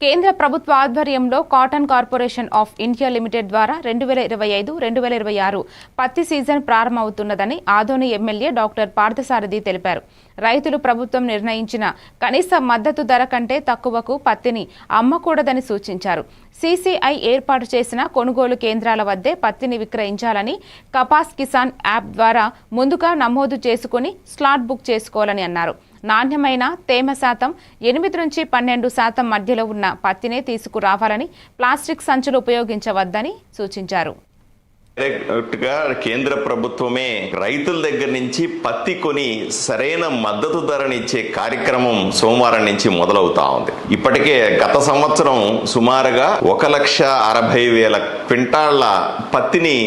కేంద్ర ప్రభుత్వ ఆధ్వర్యంలో Cotton Corporation of India Limited ద్వారా రెండు వేల ఇరవై ఐదు రెండు వేల ఇరవై ఆరు పత్తి సీజన్ ప్రారంభమవుతున్నదని ఆదోని ఎమ్మెల్యే డాక్టర్ పార్థసారథి తెలిపారు. రైతులు ప్రభుత్వం నిర్ణయించిన కనీస మద్దతు ధర కంటే తక్కువకు పత్తిని అమ్మకూడదని సూచించారు. సీసీఐ ఏర్పాటు చేసిన కొనుగోలు కేంద్రాల వద్దే పత్తిని విక్రయించాలని కపాస్ కిసాన్ యాప్ ద్వారా ముందుగా నమోదు చేసుకుని స్లాట్ బుక్ చేసుకోవాలని అన్నారు. నాణ్యమైన తేమ శాతం ఎనిమిది నుంచి పన్నెండు శాతం మధ్యలో ఉన్న పత్తినే తీసుకురావాలని ప్లాస్టిక్ సంచులు ఉపయోగించవద్దని సూచించారు. డైరెక్ట్గా కేంద్ర ప్రభుత్వమే రైతుల దగ్గర నుంచి పత్తి కొని సరైన మద్దతు ధరనిచ్చే కార్యక్రమం సోమవారం నుంచి మొదలవుతా ఉంది. ఇప్పటికే గత సంవత్సరం సుమారుగా ఒక లక్ష అరవై వేల క్వింటాళ్ళ పత్తిని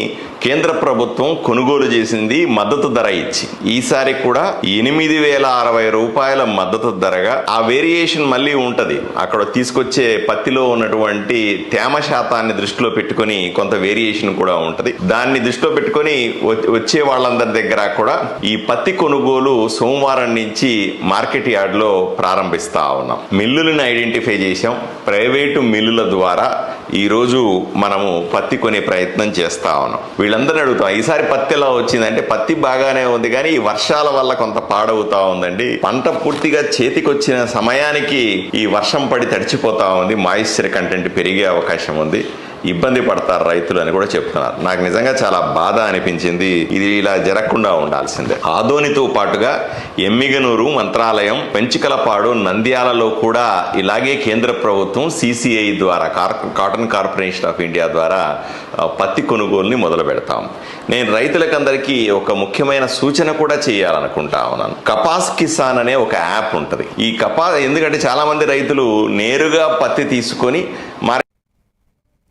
కేంద్ర ప్రభుత్వం కొనుగోలు చేసింది మద్దతు ధర ఇచ్చి. ఈసారి కూడా ఎనిమిది వేల అరవై రూపాయల మద్దతు ధరగా ఆ వేరియేషన్ మళ్ళీ ఉంటది. అక్కడ తీసుకొచ్చే పత్తిలో ఉన్నటువంటి తేమ శాతాన్ని దృష్టిలో పెట్టుకొని కొంత వేరియేషన్ కూడా ఉంటది. దాన్ని దృష్టిలో పెట్టుకొని వచ్చే వాళ్ళందరి దగ్గర కూడా ఈ పత్తి కొనుగోలు సోమవారం నుంచి మార్కెట్ యార్డ్లో ప్రారంభిస్తా ఉన్నాం. మిల్లులను ఐడెంటిఫై చేశాం. ప్రైవేటు మిల్లుల ద్వారా ఈ రోజు మనము పత్తి కొనే ప్రయత్నం చేస్తా ఉన్నాం. వీళ్ళందరూ అడుగుతాం ఈసారి పత్తి ఎలా వచ్చిందంటే పత్తి బాగానే ఉంది కానీ ఈ వర్షాల వల్ల కొంత పాడవుతా ఉందండి. పంట పూర్తిగా చేతికొచ్చిన సమయానికి ఈ వర్షం పడి తడిచిపోతా ఉంది. మాయిశ్చర్ కంటెంట్ పెరిగే అవకాశం ఉంది. ఇబ్బంది పడతారు రైతులు అని కూడా చెప్తున్నారు. నాకు నిజంగా చాలా బాధ అనిపించింది. ఇది ఇలా జరగకుండా ఉండాల్సిందే. ఆదోనితో పాటుగా ఎమ్మిగనూరు మంత్రాలయం పెంచికలపాడు నంద్యాలలో కూడా ఇలాగే కేంద్ర ప్రభుత్వం సిసిఐ ద్వారా కార్ కాటన్ కార్పొరేషన్ ఆఫ్ ఇండియా ద్వారా పత్తి కొనుగోలుని మొదలు పెడతాం. నేను రైతులకందరికీ ఒక ముఖ్యమైన సూచన కూడా చేయాలనుకుంటా ఉన్నాను. కపాస్ కిసాన్ అనే ఒక యాప్ ఉంటుంది. ఈ కపా ఎందుకంటే చాలామంది రైతులు నేరుగా పత్తి తీసుకొని మార్కెట్